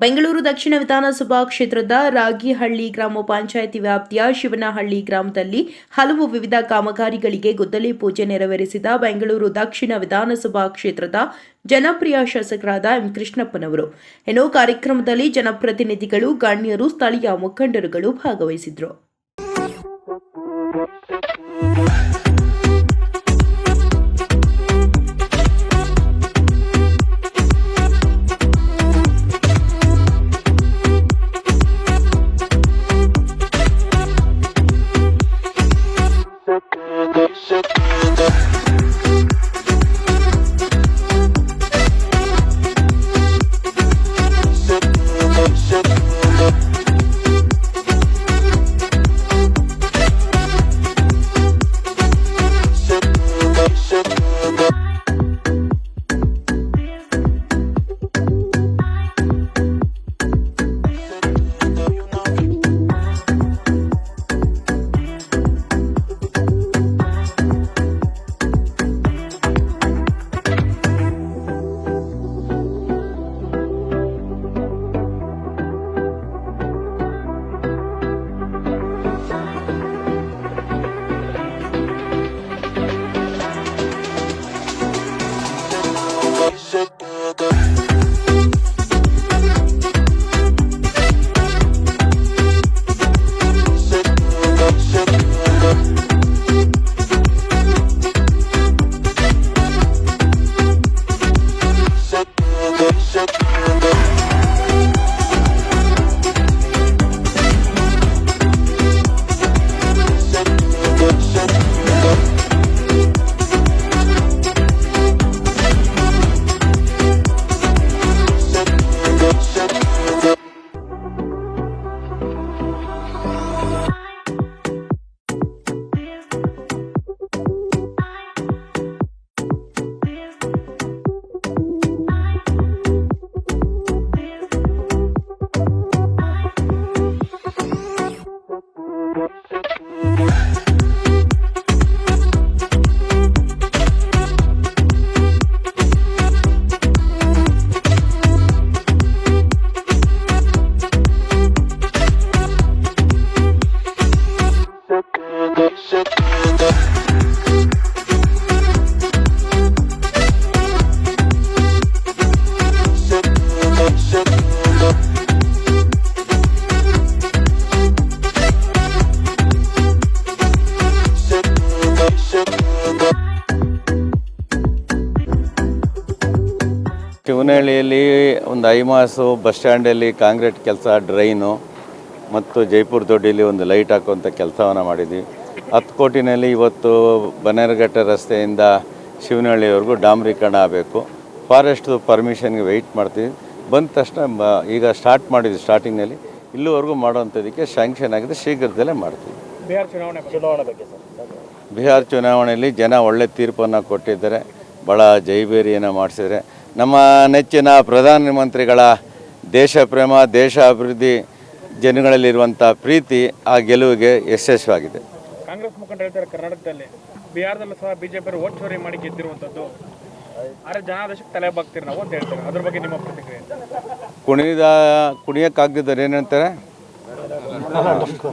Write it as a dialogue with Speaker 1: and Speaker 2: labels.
Speaker 1: ಬೆಂಗಳೂರು ದಕ್ಷಿಣ ವಿಧಾನಸಭಾ ಕ್ಷೇತ್ರದ ರಾಗಿಹಳ್ಳಿ ಗ್ರಾಮ ಪಂಚಾಯಿತಿ ವ್ಯಾಪ್ತಿಯ ಶಿವನಹಳ್ಳಿ ಗ್ರಾಮದಲ್ಲಿ ಹಲವು ವಿವಿಧ ಕಾಮಗಾರಿಗಳಿಗೆ ಗುದ್ದಲಿ ಪೂಜೆ ನೆರವೇರಿಸಿದ ಬೆಂಗಳೂರು ದಕ್ಷಿಣ ವಿಧಾನಸಭಾ ಕ್ಷೇತ್ರದ ಜನಪ್ರಿಯ ಶಾಸಕರಾದ ಎಂ ಕೃಷ್ಣಪ್ಪನವರು. ಏನೋ ಕಾರ್ಯಕ್ರಮದಲ್ಲಿ ಜನಪ್ರತಿನಿಧಿಗಳು, ಗಣ್ಯರು, ಸ್ಥಳೀಯ ಮುಖಂಡರುಗಳು ಭಾಗವಹಿಸಿದ್ರು. Shit.
Speaker 2: ಶಿವನಹಳ್ಳಿಯಲ್ಲಿ ಒಂದು ಐಮಾಸು ಬಸ್ ಸ್ಟ್ಯಾಂಡಲ್ಲಿ ಕಾಂಕ್ರೀಟ್ ಕೆಲಸ ಡ್ರೈನು ಮತ್ತು ಜೈಪುರ ದೊಡ್ಡಿಲಿ ಒಂದು ಲೈಟ್ ಹಾಕುವಂಥ ಕೆಲಸವನ್ನು ಮಾಡಿದ್ವಿ. ಹತ್ತು ಕೋಟಿನಲ್ಲಿ ಇವತ್ತು ಬನ್ನೇರುಘಟ್ಟ ರಸ್ತೆಯಿಂದ ಶಿವನಹಳ್ಳಿವರೆಗೂ ಡಾಮ್ರೀಕರಣ ಆಗಬೇಕು. ಫಾರೆಸ್ಟ್ದು ಪರ್ಮಿಷನ್ಗೆ ವೆಯ್ಟ್ ಮಾಡ್ತೀವಿ. ಬಂದ ತಕ್ಷಣ ಬ- ಈಗ ಸ್ಟಾರ್ಟ್ ಮಾಡಿದ್ವಿ ಸ್ಟಾರ್ಟಿಂಗ್ನಲ್ಲಿ ಇಲ್ಲಿವರೆಗೂ ಮಾಡೋವಂಥದ್ದಕ್ಕೆ ಶಾಂಕ್ಷನ್ ಆಗಿದೆ ಶೀಘ್ರದಲ್ಲೇ ಮಾಡ್ತೀವಿ.
Speaker 3: ಬಿಹಾರ್ ಚುನಾವಣೆ ಚುನಾವಣೆ ಬಗ್ಗೆ
Speaker 2: ಬಿಹಾರ್ ಚುನಾವಣೆಯಲ್ಲಿ ಜನ ಒಳ್ಳೆ ತೀರ್ಪನ್ನು ಕೊಟ್ಟಿದ್ದಾರೆ. ಭಾಳ ಜೈಬೇರಿಯನ್ನು ಮಾಡಿಸಿದ್ದಾರೆ. ನಮ್ಮ ನೆಚ್ಚಿನ ಪ್ರಧಾನಮಂತ್ರಿಗಳ ದೇಶ ಪ್ರೇಮ ದೇಶ ಅಭಿವೃದ್ಧಿ ಜನಗಳಲ್ಲಿರುವಂಥ ಪ್ರೀತಿ ಆ ಗೆಲುವಿಗೆ ಯಶಸ್ವಿಯಾಗಿದೆ.
Speaker 3: ಕಾಂಗ್ರೆಸ್ ಮುಖಂಡ ಹೇಳ್ತಾರೆ ಕರ್ನಾಟಕದಲ್ಲಿ ಬಿಹಾರದಲ್ಲೂ ಸಹ ಬಿಜೆಪಿ ಓಟ್ ಚೋರಿ ಮಾಡಿ ಗೆದ್ದಿರುವಂಥದ್ದು ಆದರೆ ಜನಾದೇಶಕ್ಕೆ ತಲೆ ಬಾಗ್ತೀರಿ ನಾವು ಅಂತ ಹೇಳ್ತಾರೆ. ಅದ್ರ ಬಗ್ಗೆ ನಿಮ್ಮ ಪ್ರತಿಕ್ರಿಯೆ?
Speaker 2: ಕುಣಿದ ಕುಣಿಯೋಕ್ಕಾಗ್ದಿದ್ದಾರೆ ಏನಂತಾರೆ